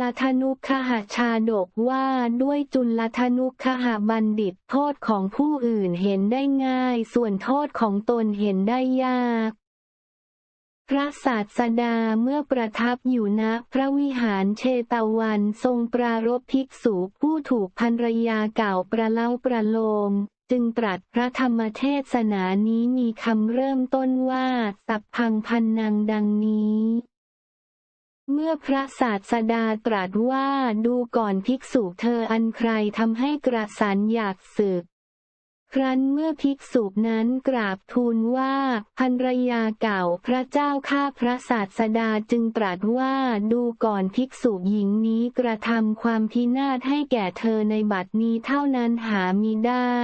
ลธนุคหชาดกว่าด้วยจุลธนุคหบัณฑิต โทษของผู้อื่นเห็นได้ง่าย ส่วนโทษของตนเห็นได้ยาก พระศาสดาเมื่อประทับอยู่ณพระวิหารเชตวันทรงปรารภภิกษุผู้ถูกภรรยาเก่าประเล่าประโลมจึงตรัสพระธรรมเทศนานี้มีคำเริ่มต้นว่า สัพพังพันนังดังนี้ เมื่อพระศาสดาตรัสว่าดูก่อนภิกษุเธออันใครทำให้กระสันอยากศึก ครั้นเมื่อภิกษุนั้นกราบทูลว่าภรรยาเก่าพระเจ้าข้าพระศาสดาจึงตรัสว่าดูก่อนภิกษุหญิงนี้กระทำความพินาศให้แก่เธอในบัดนี้เท่านั้นหามิได้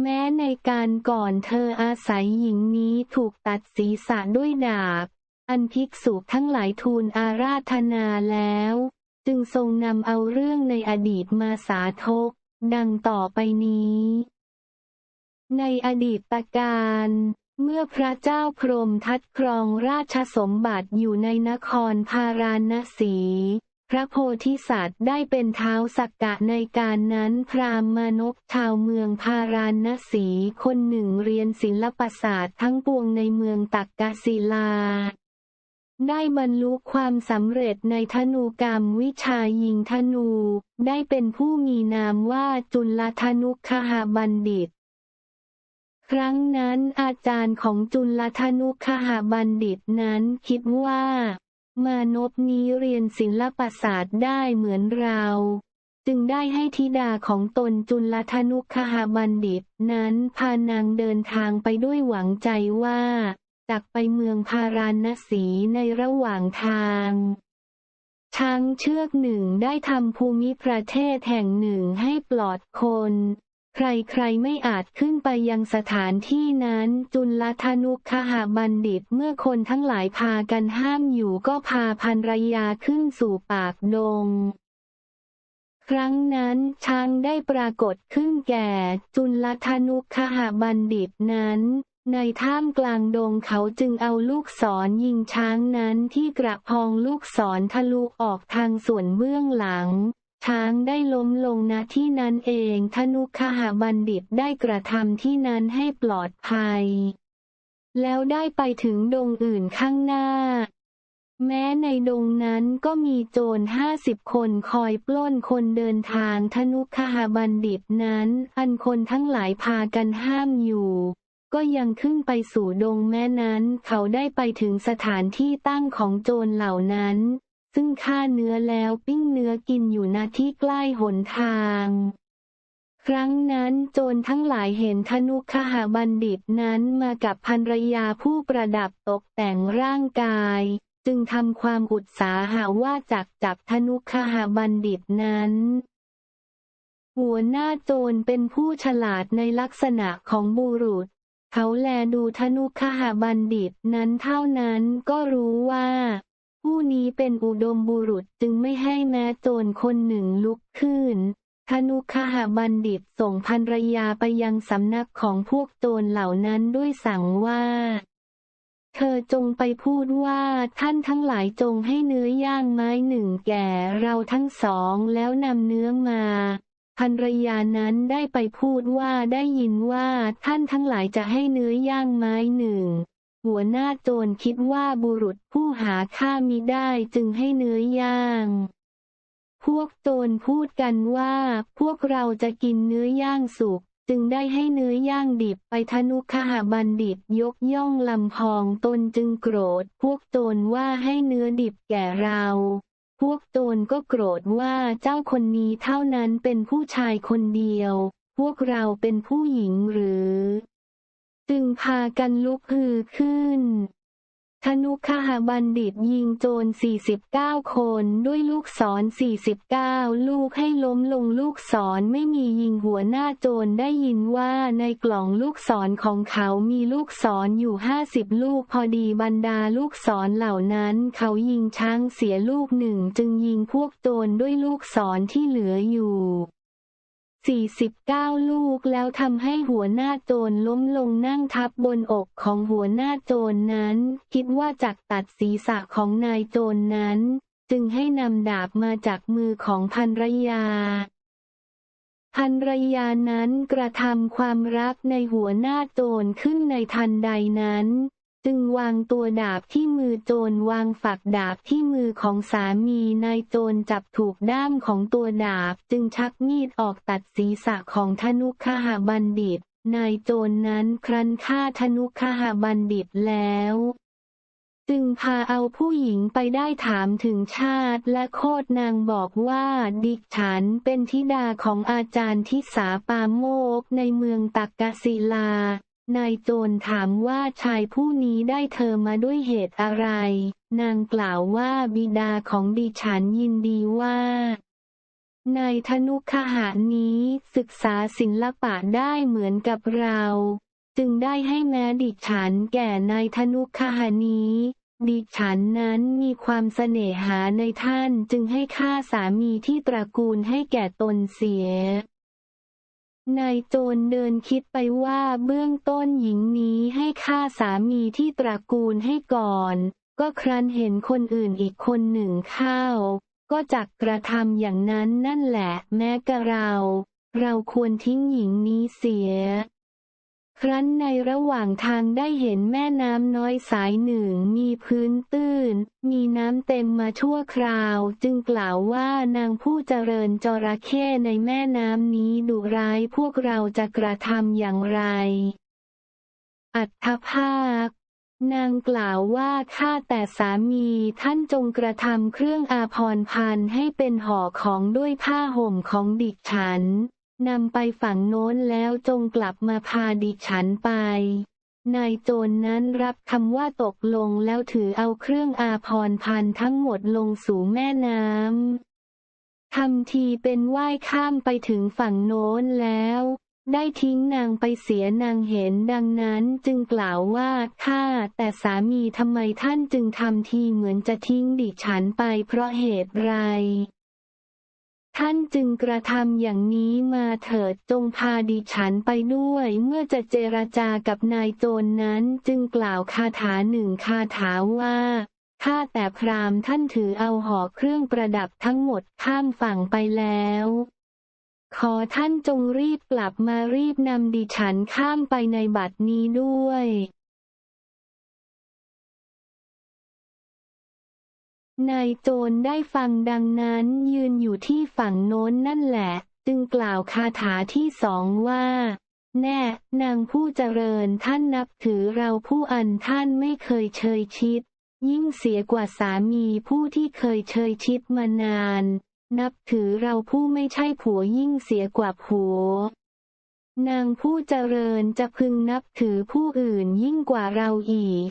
แม้ในการก่อนเธออาศัยหญิงนี้ถูกตัดศีรษะด้วยดาบ อันภิกษุทั้งหลายทูลอาราธนาแล้ว จึงทรงนำเอาเรื่องในอดีตมาสาธก ดังต่อไปนี้ ในอดีตการเมื่อพระเจ้าพรมทัดครองราชสมบัติอยู่ในนครพาราณสี พระโพธิสัตว์ได้เป็นเท้าสักกะในการนั้นพรามมนพชาวเมืองพาราณสีคนหนึ่งเรียนศิลปศาสตร์ทั้งปวงในเมืองตักกศิลา ได้บรรลุความสำเร็จในธนูกรรมวิชายิงธนู ได้เป็นผู้มีนามว่าจุลธนุคหบัณฑิต ครั้งนั้นอาจารย์ของจุลธนุคหบัณฑิตนั้นคิดว่า มานพนี้เรียนศิลปศาสตร์ได้เหมือนเรา จึงได้ให้ธิดาของตนจุลธนุคหบัณฑิต นั้นพานางเดินทางไปด้วยหวังใจว่า จากไปเมืองพาราณสีในระหว่างทางช้างเชือกหนึ่งได้ทำภูมิประเทศแห่งหนึ่งให้ปลอดคน ใครๆไม่อาจขึ้นไปยังสถานที่นั้นจุลธนุคหบัณฑิตเมื่อคนทั้งหลายพากันห้ามอยู่ก็พาภรรยาขึ้นสู่ปากดง ครั้งนั้นช้างได้ปรากฏขึ้นแก่จุลธนุคหบัณฑิตนั้น ในท่ามกลางดงเขาจึงเอาลูกศรยิงช้างนั้นที่กระพองลูกศรทะลุออกทางส่วนเบื้องหลัง ช้างได้ล้มลงณที่นั้นเองธนุคหบัณฑิตได้กระทำที่นั้นให้ปลอดภัย แล้วได้ไปถึงดงอื่นข้างหน้า แม้ในดงนั้นก็มีโจรห้าสิบคนคอยปล้นคนเดินทางธนุคหบัณฑิตนั้น อันคนทั้งหลายพากันห้ามอยู่ ก็ยังขึ้นไปสู่ดงแม้นั้นเขาได้ไปถึงสถานที่ตั้งของโจรเหล่านั้น ซึ่งฆ่าเนื้อแล้วปิ้งเนื้อกินอยู่ณที่ใกล้หนทาง ครั้งนั้นโจรทั้งหลายเห็นธนุคหบัณฑิตนั้นมากับภรรยาผู้ประดับตกแต่งร่างกาย จึงทำความอุตสาหะว่าจักจับธนุคหบัณฑิตนั้นหัวหน้าโจรเป็นผู้ฉลาดในลักษณะของบุรุษ เขาแลดูธนุคหบัณฑิตนั้นเท่านั้นก็รู้ว่า ผู้นี้เป็นอุดมบุรุษจึงไม่ให้แม้โจรคนหนึ่งลุกขึ้นธนุคหบัณฑิตส่งภรรยาไปยังสำนักของพวกโจรเหล่านั้นด้วยสั่งว่า เธอจงไปพูดว่าท่านทั้งหลายจงให้เนื้อย่างไม้หนึ่งแก่เราทั้งสองแล้วนำเนื้อมา ภรรยานั้นได้ไปพูดว่าได้ยินว่าท่านทั้งหลายจะให้เนื้อย่างไม้หนึ่ง หัวหน้าโจรคิดว่าบุรุษผู้หาค่ามิได้จึงให้เนื้อย่างพวกโจรพูดกันว่า พวกเราจะกินเนื้อย่างสุก จึงได้ให้เนื้อย่างดิบไปธนุคหบัณฑิตยกย่องลำพองตนจึงโกรธ พวกโจรว่าให้เนื้อดิบแก่เรา พวกโจรก็โกรธว่าเจ้าคนนี้เท่านั้นเป็นผู้ชายคนเดียว พวกเราเป็นผู้หญิงหรือ จึงพากันลุกฮือขึ้น ธนุคหบัณฑิตยิงโจร 49 คน ด้วยลูกศร 49 ลูกให้ล้มลงลูกศรไม่มียิงหัวหน้าโจรได้ยินว่าในกล่องลูกศรของเขามีลูกศรออยู่ 50 ลูกพอดีบรรดาลูกศรเหล่านั้น เขายิงช้างเสียลูกหนึ่งจึงยิงพวกโจรด้วยลูกศรที่เหลืออยู่ 49 ลูกแล้วทำให้หัวหน้าโจรล้มลงนั่งทับบนอกของหัวหน้าโจรนั้น คิดว่าจักตัดศีรษะของนายโจรนั้น จึงให้นำดาบมาจากมือของภรรยาภรรยานั้นกระทำความรักในหัวหน้าโจรขึ้นในทันใดนั้น จึงวางตัวดาบที่มือโจรวางฝักดาบที่มือของสามีนายโจรจับถูกด้ามของตัวดาบจึงชักมีดออกตัดศีรษะของธนุคหบัณฑิต นายโจรนั้นครั้นฆ่าธนุคหบัณฑิตแล้ว จึงพาเอาผู้หญิงไปได้ถามถึงชาติและโคดนางบอกว่าดิฉันเป็นธิดาของอาจารย์ทิสาปาโมกในเมืองตักกศิลา นายโจรถามว่าชายผู้นี้ได้เธอมาด้วยเหตุอะไร นางกล่าวว่าบิดาของดิฉันยินดีว่า นายธนุคหานี้ศึกษาศิลปะได้เหมือนกับเรา จึงได้ให้แม้ดิฉันแก่นายธนุคหานี้ดิฉันนั้นมีความเสน่หาในท่านจึงให้ค่าสามีที่ตระกูลให้แก่ตนเสีย นายโจรเดินคิดไปว่าเบื้องต้นหญิงนี้ให้ค่าสามีที่ตระกูลให้ก่อน ก็ครั้นเห็นคนอื่นอีกคนหนึ่งเข้าก็จักกระทำอย่างนั้นนั่นแหละแม้กระเรา เราควรทิ้งหญิงนี้เสีย ครั้นในระหว่างทางได้เห็นแม่น้ำน้อยสายหนึ่งมีพื้นตื้น มีน้ำเต็มมาชั่วคราว จึงกล่าวว่านางผู้เจริญจระเข้ในแม่น้ำนี้ดุร้ายพวกเราจะกระทำอย่างไร อัตภาค นางกล่าวว่าข้าแต่สามีท่านจงกระทำเครื่องอาภรณ์พันให้เป็นห่อของด้วยผ้าห่มของดิฉัน นำไปฝั่งโน้นแล้วจงกลับมาพาดิฉันไป นายโจรนนั้นรับคำว่าตกลงแล้วถือเอาเครื่องอาภรพันทั้งหมดลงสู่แม่น้ำทำทีเป็นว่ายข้ามไปถึงฝั่งโน้นแล้ว ได้ทิ้งนางไปเสียนางเห็นดังนั้นจึงกล่าวว่าข้าแต่สามีทำไมท่านจึงทำทีเหมือนจะทิ้งดิฉันไปเพราะเหตุไร ท่านจึงกระทำอย่างนี้มาเถิดจงพาดิฉันไปด้วย เมื่อจะเจรจากับนายโจรนนั้นจึงกล่าวคาถาหนึ่งคาถาว่าข้าแต่พราหมณ์ท่านถือเอาห่อเครื่องประดับทั้งหมดข้ามฝั่งไปแล้ว ขอท่านจงรีบกลับมารีบนำดิฉันข้ามไปในบัดนี้ด้วย นายโจรได้ฟังดังนั้นยืนอยู่ที่ฝั่งโน้นนั่นแหละ จึงกล่าวคาถาที่สองว่า แน่ นางผู้เจริญท่านนับถือเราผู้อันท่านไม่เคยเชยชิด ยิ่งเสียกว่าสามีผู้ที่เคยเชยชิดมานาน นับถือเราผู้ไม่ใช่ผัวยิ่งเสียกว่าผัวนางผู้เจริญจะพึงนับถือผู้อื่นยิ่งกว่าเราอีก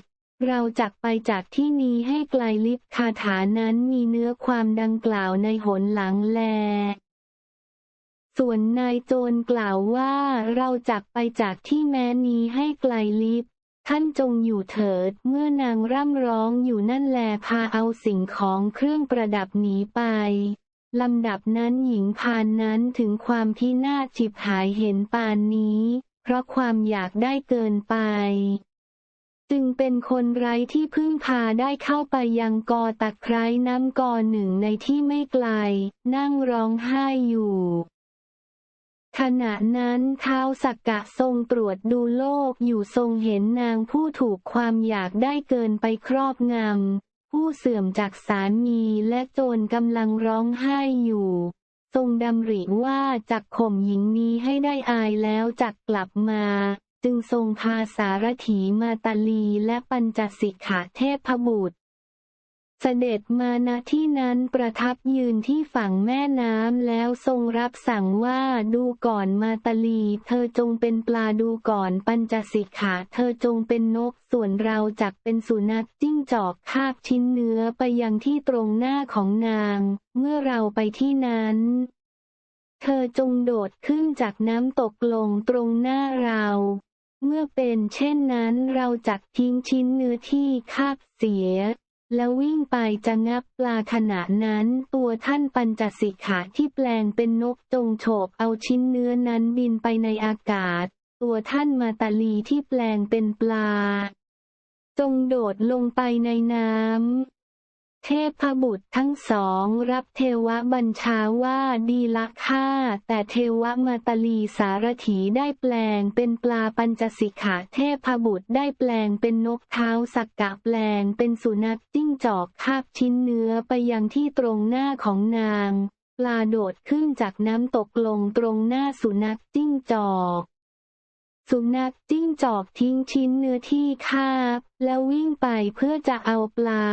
เราจักไปจากที่นี้ให้ไกลลิบคาถานั้นมีเนื้อความดังกล่าวในหนหลังแล ส่วนนายโจรกล่าวว่าเราจักไปจากที่แม้นี้ให้ไกลลิบท่านจงอยู่เถิดเมื่อนางร่ำร้องอยู่นั่นแลพาเอาสิ่งของเครื่องประดับหนีไปลำดับนั้นหญิงพานนั้นถึงความพินาศฉิบหายเห็นปานนี้ เพราะความอยากได้เกินไป จึงเป็นคนไร้ที่พึ่งพาได้เข้าไปยังกอตะไคร้น้ำกอหนึ่งในที่ไม่ไกล นั่งร้องไห้อยู่ขณะนั้นท้าวสักกะทรงตรวจดูโลกอยู่ทรงเห็นนางผู้ถูกความอยากได้เกินไปครอบงำ ผู้เสื่อมจากสามีและโจรกำลังร้องไห้อยู่ ทรงดำริว่าจักข่มหญิงนี้ให้ได้อายแล้วจักกลับมา จึงทรงพาสารถีมาตาลีและปัญจสิกขาเทพบุตร เสด็จมาณที่นั้นประทับยืนที่ฝั่งแม่น้ำแล้วทรงรับสั่งว่าดูก่อนมาตาลี เธอจงเป็นปลาดูก่อนปัญจสิกขาเธอจงเป็นนกส่วนเราจักเป็นสุนัขจิ้งจอกคาบชิ้นเนื้อไปยังที่ตรงหน้าของนาง เมื่อเราไปที่นั้นเธอจงโดดขึ้นจากน้ำตกลงตรงหน้าเรา เมื่อเป็นเช่นนั้นเราจักทิ้งชิ้นเนื้อที่คาบเสีย แล้ววิ่งไปจะงับปลาขณะนั้น ตัวท่านปัญจสิกขาที่แปลงเป็นนกจงโฉบเอาชิ้นเนื้อนั้นบินไปในอากาศ ตัวท่านมาตาลีที่แปลงเป็นปลา จงโดดลงไปในน้ำ เทพบุตรทั้งสองรับเทวบัญชาว่าดีละค่าแต่เทวมาตลีสารถีได้แปลงเป็นปลาปัญจสิกขาเทพบุตรได้แปลงเป็นนกเท้าสักกะแปลงเป็นสุนัขจิ้งจอกคาบชิ้นเนื้อไปยังที่ตรงหน้าของนาง ปลาโดดขึ้นจากน้ำตกลงตรงหน้าสุนัขจิ้งจอกสุนัขจิ้งจอกทิ้งชิ้นเนื้อที่คาบ แล้ววิ่งไปเพื่อจะเอาปลา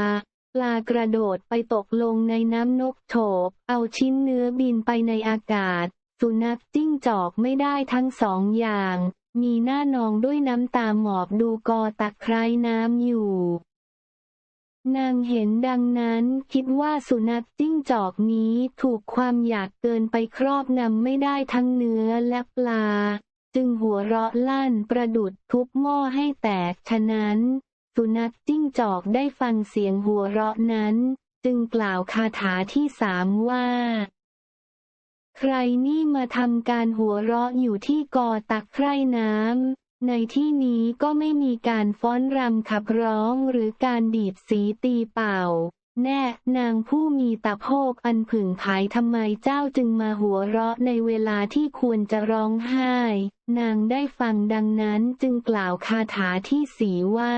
ลากระโดดไปตกลงในน้ำนกโฉบ เอาชิ้นเนื้อบินไปในอากาศ สุนัขจิ้งจอกไม่ได้ทั้งสองอย่าง มีหน้านองด้วยน้ำตาหมอบดูกอตะไคร้น้ำอยู่ นางเห็นดังนั้นคิดว่าสุนัขจิ้งจอกนี้ถูกความอยากเกินไปครอบนำไม่ได้ทั้งเนื้อและปลา จึงหัวเราะลั่นประดุดทุบหม้อให้แตกฉะนั้น สุนัขจิ้งจอกได้ฟังเสียงหัวเราะนั้น จึงกล่าวคาถาที่สามว่า ใครนี่มาทำการหัวเราะอยู่ที่กอตักไคร่น้ำในที่นี้ก็ไม่มีการฟ้อนรำขับร้องหรือการดีดสีตีเป่า แน่นางผู้มีตาโพกอันผึ่งผายทำไมเจ้าจึงมาหัวเราะในเวลาที่ควรจะร้องไห้ นางได้ฟังดังนั้นจึงกล่าวคาถาที่สีว่า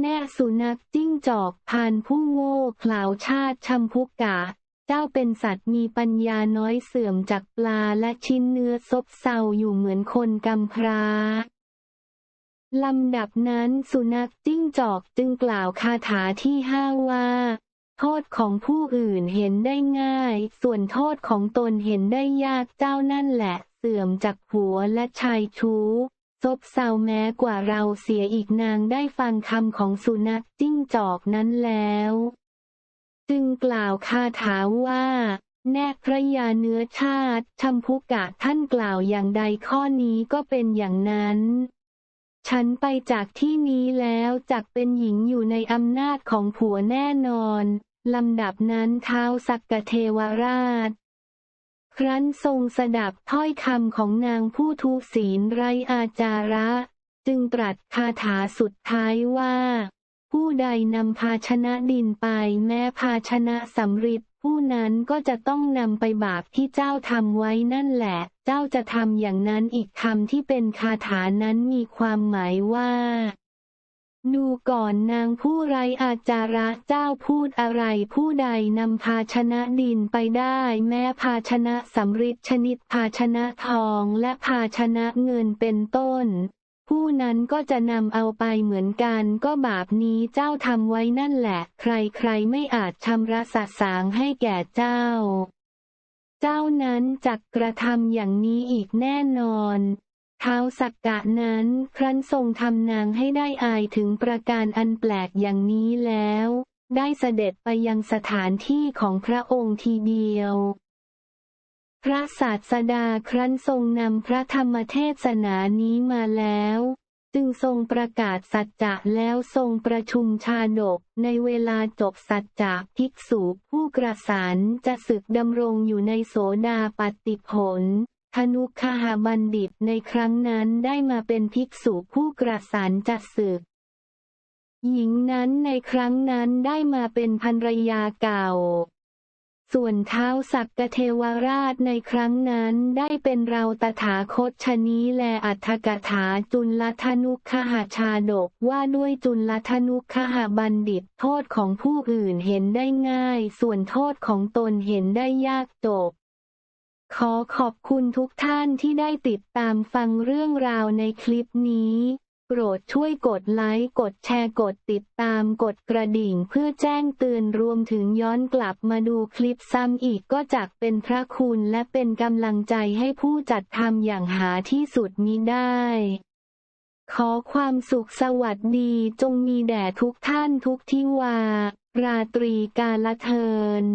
แน่สุนัขจิ้งจอกพานผู้โง่เขลาวชาติชัมพุกะ เจ้าเป็นสัตว์มีปัญญาน้อยเสื่อมจากปลาและชิ้นเนื้อซบเซาอยู่เหมือนคนกำพร้าลำดับนั้นสุนัขจิ้งจอกจึงกล่าวคาถาที่ห้าว่า โทษของผู้อื่นเห็นได้ง่าย ส่วนโทษของตนเห็นได้ยากเจ้านั่นแหละ เสื่อมจากหัวและชายชู้ ซบเซาแม้กว่าเราเสียอีกนางได้ฟังคำของสุนัขจิ้งจอกนั้นแล้ว จึงกล่าวคาถาว่า แน่พระยาเนื้อชาติชัมพุกะท่านกล่าวอย่างใดข้อนี้ก็เป็นอย่างนั้น ฉันไปจากที่นี้แล้วจักเป็นหญิงอยู่ในอำนาจของผัวแน่นอนลำดับนั้นเท้าสักกะเทวราช ครั้นทรงสดับถ้อยคำของนางผู้ทุศีลไรอาจาระ จึงตรัสคาถาสุดท้ายว่า ผู้ใดนำภาชนะดินไปแม้ภาชนะสำริดผู้นั้นก็จะต้องนำไปบาปที่เจ้าทำไว้นั่นแหละ เจ้าจะทำอย่างนั้นอีกคำที่เป็นคาถานั้นมีความหมายว่า ดูก่อนนางผู้ไรอาจาระเจ้าพูดอะไรผู้ใดนำภาชนะดินไปได้ แม้ภาชนะสำริดชนิดภาชนะทองและภาชนะเงินเป็นต้น ผู้นั้นก็จะนำเอาไปเหมือนกันก็บาปนี้เจ้าทำไว้นั่นแหละ ใครๆไม่อาจชำระสะสางให้แก่เจ้า เจ้านั้นจักกระทำอย่างนี้อีกแน่นอน ท้าวสักกะนั้นครั้นทรงทำนางให้ได้อายถึงประการอันแปลกอย่างนี้แล้ว ได้เสด็จไปยังสถานที่ของพระองค์ทีเดียว พระศาสดาครั้นทรงนำพระธรรมเทศนานี้มาแล้ว จึงทรงประกาศสัจจะแล้วทรงประชุมชาดกในเวลาจบสัจจะภิกษุผู้กระสานจะศึกดำรงอยู่ในโสดาปฏิผล ธนุคหาบัณฑิตในครั้งนั้นได้มาเป็นภิกษุผู้กระสานจะศึก หญิงนั้นในครั้งนั้นได้มาเป็นภรรยาเก่า ส่วนเท้าสักกเทวราชในครั้งนั้นได้เป็นเราตถาคตชะนีแลอัฏฐกถาจุลธนุคหาชาดกว่าด้วยจุลธนุคหาบัณฑิต โทษของผู้อื่นเห็นได้ง่าย ส่วนโทษของตนเห็นได้ยากจบ ขอขอบคุณทุกท่านที่ได้ติดตามฟังเรื่องราวในคลิปนี้ โปรดช่วยกดไลค์ กดแชร์ กดติดตาม กดกระดิ่งเพื่อแจ้งเตือนรวมถึงย้อนกลับมาดูคลิปซ้ำอีกก็จักเป็นพระคุณและเป็นกำลังใจให้ผู้จัดทำอย่างหาที่สุดมิได้ ขอความสุขสวัสดีจงมีแด่ทุกท่านทุกที่วา ราตรีกาลเทิน